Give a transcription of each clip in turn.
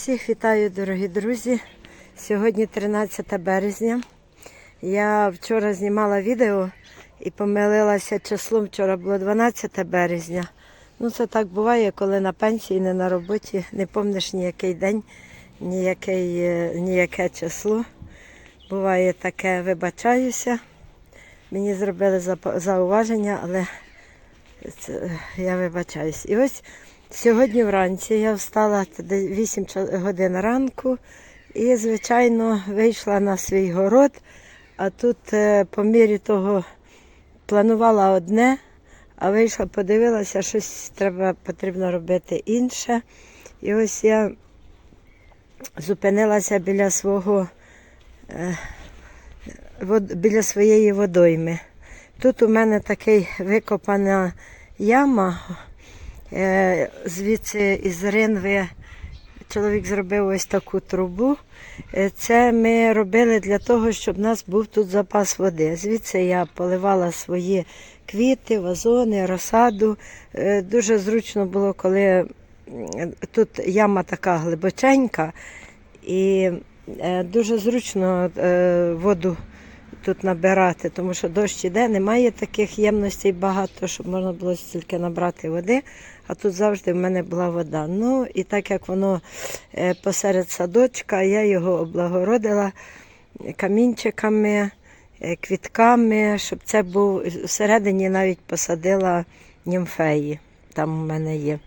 Всіх вітаю, дорогі друзі. Сьогодні 13 березня. Я вчора знімала відео і помилилася числом. Вчора було 12 березня. Ну, це так буває, коли на пенсії, не на роботі, не помниш ніякий день, ніякий, е, ніяке число. Буває таке, вибачаюся. Мені зробили зауваження, але це, я вибачаюсь. І ось сьогодні вранці я встала десь 8 годин ранку і, звичайно, вийшла на свій город. А тут е, по мірі того планувала одне, а вийшла, подивилася, щось треба, потрібно робити інше. І ось я зупинилася біля свого е, біля своєї водойми. Тут у мене такий викопана яма, звідси із ринви чоловік зробив ось таку трубу. Е, Це ми робили для того, щоб у нас був тут запас води. Звідси я поливала свої квіти, вазони, розсаду. Е, Дуже зручно було, коли тут яма така глибоченька, і е, дуже зручно е, воду тут набирати, тому що дощ іде, немає таких ємностей багато, щоб можна було стільки набрати води. А тут завжди в мене була вода. Ну і так як воно е, посеред садочка, я його облагородила камінчиками, е, квітками, щоб це був всередині навіть посадила німфеї. Там у мене є.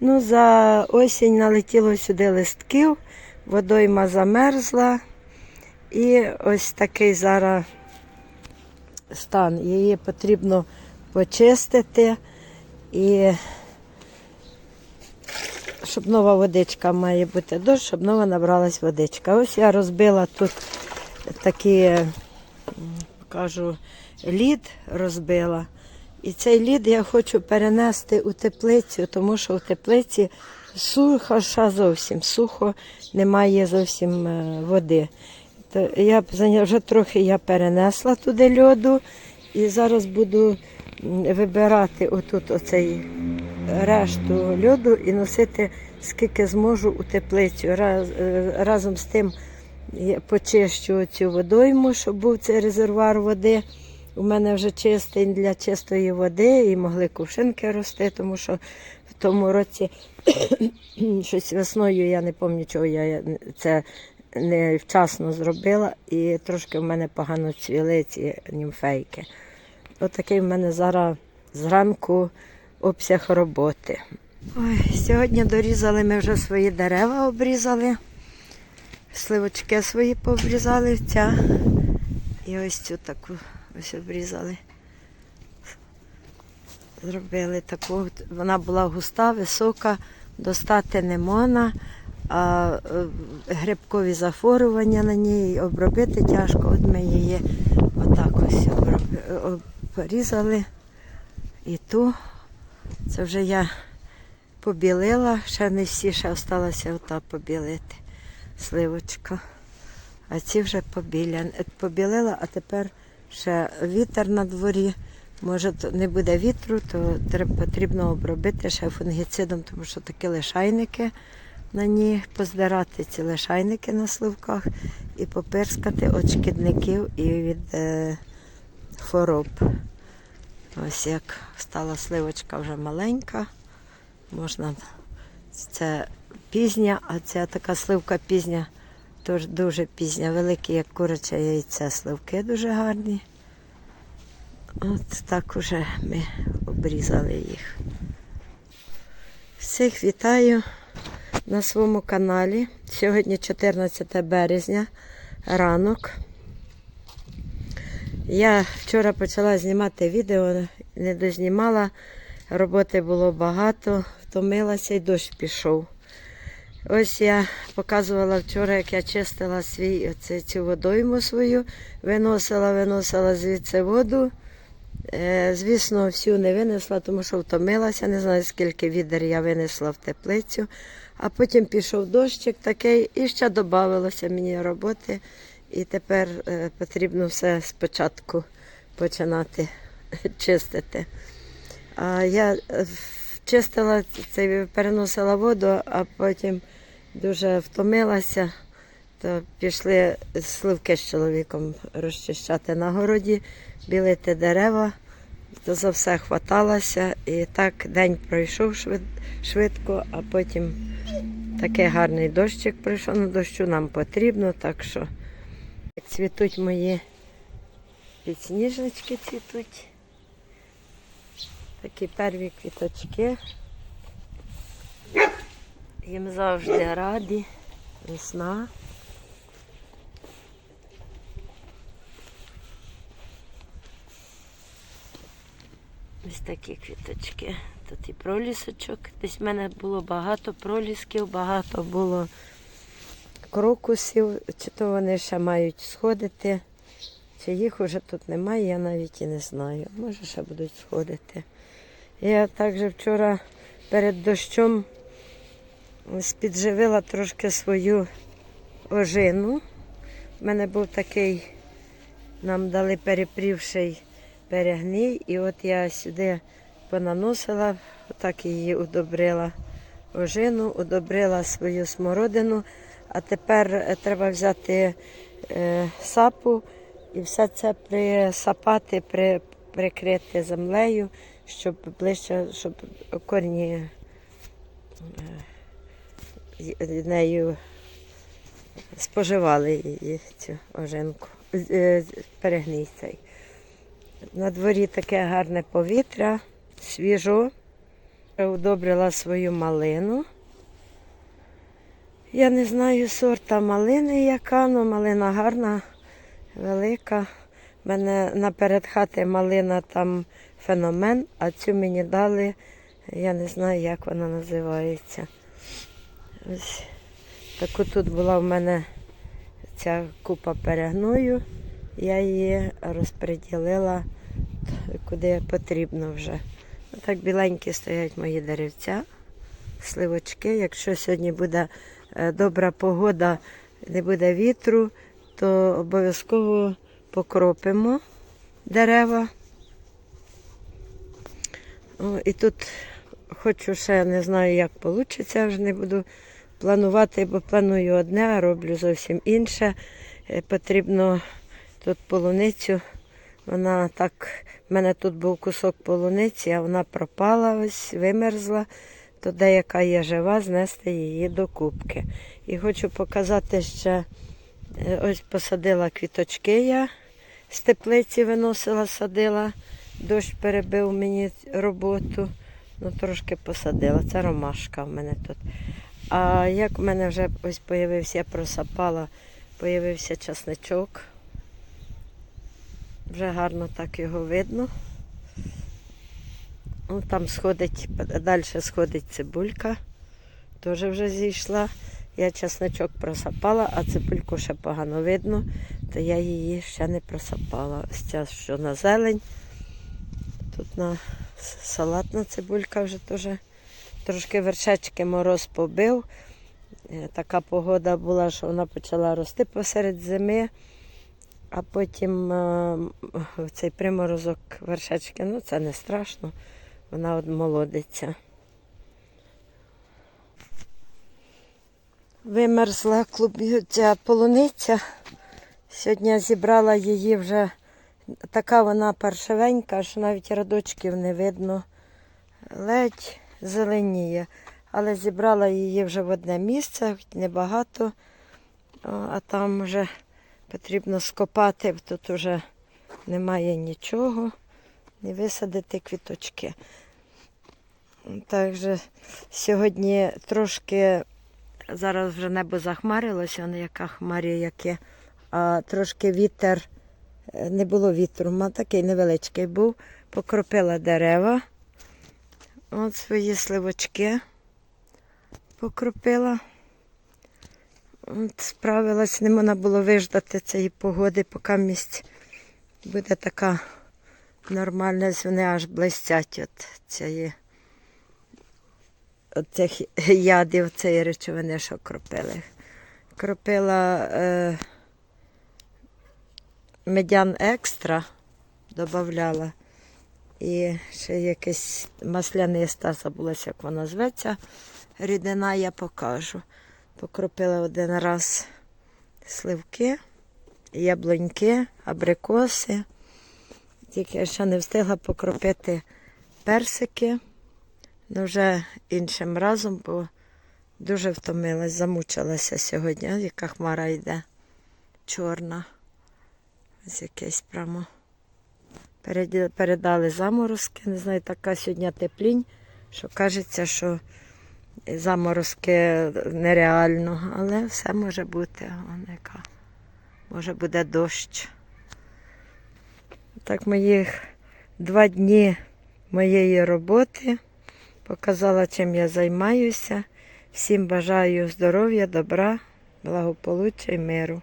Ну, за осінь налетіло сюди листків, водойма замерзла. І ось такий зараз стан. Її потрібно почистити і щоб нова водичка має бути дощ, щоб нова набралась водичка. Ось я розбила тут такий, м, кажу, лід розбила. І цей лід я хочу перенести у теплицю, тому що в теплиці сухо ша зовсім, сухо, немає зовсім е, води. То я вже трохи я перенесла туди льоду і зараз буду вибирати отут оцей решту льоду і носити скільки зможу у теплицю. Раз, е, разом з тим я почищу цю водойму, щоб був цей резервуар води. У мене вже чистий для чистої води і могли кувшинки рости, тому що в тому році щось весною я не пам'ятаю, чого я це не вчасно зробила, і трошки в мене погано цвіли ці німфейки. Отакий в мене зараз зранку обсяг роботи. Ой, сьогодні дорізали ми вже свої дерева, обрізали, сливочки свої пообрізали, ця і ось цю таку ось обрізали. Зробили таку, вона була густа, висока, достати не можна, а е, грибкові захворювання на ній обробити тяжко. От ми її отак ось порізали. І ту, це вже я побілила, ще не всі, ще залишилося ота побілити сливочка. А ці вже побіля, побілила, а тепер ще вітер на дворі. Може, не буде вітру, то потрібно обробити ще фунгіцидом, тому що такі лишайники на ній, поздирати ці лишайники на сливках і попирскати від шкідників і від е, хвороб. Ось як стала сливочка вже маленька. Можна це пізня, а ця така сливка пізня, тож дуже пізня, великі, як куряче яйце, сливки дуже гарні. От так уже ми обрізали їх. Всіх вітаю на своєму каналі. Сьогодні 14 березня, ранок. Я вчора почала знімати відео, не дознімала, роботи було багато, втомилася і дощ пішов. Ось я показувала вчора, як я чистила свій, оце, цю водойму свою, виносила, виносила звідси воду. Е, звісно, всю не винесла, тому що втомилася, не знаю, скільки відер я винесла в теплицю. А потім пішов дощик такий і ще додавалося мені роботи. І тепер е, потрібно все спочатку починати чистити. А я е, чистила, переносила воду, а потім дуже втомилася, то пішли сливки з чоловіком розчищати на городі, білити дерева, то за все хваталася. І так день пройшов швидко, а потім такий гарний дощик прийшов. Ну, дощу нам потрібно, так що цвітуть мої підсніжнички цвітуть. Такі перві квіточки. Їм завжди раді. Весна. Такі квіточки. Тут і пролісочок. Десь в мене було багато пролісків, багато було крокусів, чи то вони ще мають сходити, чи їх уже тут немає, я навіть і не знаю. Може ще будуть сходити. Я також вчора перед дощом спідживила трошки свою ожину. У мене був такий, нам дали перепрівший перегній, і от я сюди понаносила, так її удобрила ожину, удобрила свою смородину. А тепер е, треба взяти е, сапу і все це присапати, при, прикрити землею, щоб ближче, щоб корні е, нею споживали її цю ожинку, е, перегній цей. На дворі таке гарне повітря, свіжо. Удобрила свою малину. Я не знаю сорта малини яка, але малина гарна, велика. У мене наперед хати малина там феномен, а цю мені дали, я не знаю, як вона називається. Ось таку тут була в мене ця купа перегною. Я її розподілила куди потрібно вже. Так біленькі стоять мої деревця, сливочки. Якщо сьогодні буде е, добра погода, не буде вітру, то обов'язково покропимо дерева. І тут хочу ще не знаю, як вийде, вже не буду планувати, бо планую одне, а роблю зовсім інше. Е, Потрібно тут полуницю. Вона так, в мене тут був кусок полуниці, а вона пропала, ось вимерзла. То деяка є жива, знести її до кубки. І хочу показати ще, е, ось посадила квіточки я з теплиці виносила, садила. Дощ перебив мені роботу. Ну, трошки посадила. Це ромашка в мене тут. А як в мене вже ось появився, я просапала, появився часничок. Вже гарно так його видно. Ну, там сходить, далі сходить цибулька. Теж вже зійшла. Я чесночок просапала, а цибульку ще погано видно, то я її ще не просапала. Ось ця, що на зелень. Тут на салатна цибулька вже теж трошки вершечки мороз побив. Е, Така погода була, що вона почала рости посеред зими. А потім е, цей приморозок вершечки, ну це не страшно, вона от молодиться. Вимерзла клуб... ця полуниця. Сьогодні я зібрала її вже така вона паршивенька, що навіть радочків не видно. Ледь зеленіє. Але зібрала її вже в одне місце, небагато, а там вже потрібно скопати, тут вже немає нічого, не висадити квіточки. Так сьогодні трошки, зараз вже небо захмарилося, не яка хмарі яке, а трошки вітер, е, не було вітру, ма такий невеличкий був, покропила дерева. От свої сливочки покропила. Справилась, не можна було виждати цієї погоди, поки місць буде така нормальна, вони аж блистять от цієї от цих ядів, цієї речовини, що кропили. Кропила е, медян екстра, додавала. І ще якесь масляниста, забулася, як вона зветься. Рідина я покажу. Покропила один раз сливки, яблуньки, абрикоси. Тільки я ще не встигла покропити персики. Ну, вже іншим разом, бо дуже втомилась, замучилася сьогодні. Яка хмара йде чорна. Ось якесь прямо. Передали заморозки. Не знаю, така сьогодні теплінь, що кажеться, що заморозки нереально, але все може бути. Вон яка. Може буде дощ. Так моїх два дні моєї роботи показала, чим я займаюся. Всім бажаю здоров'я, добра, благополуччя і миру.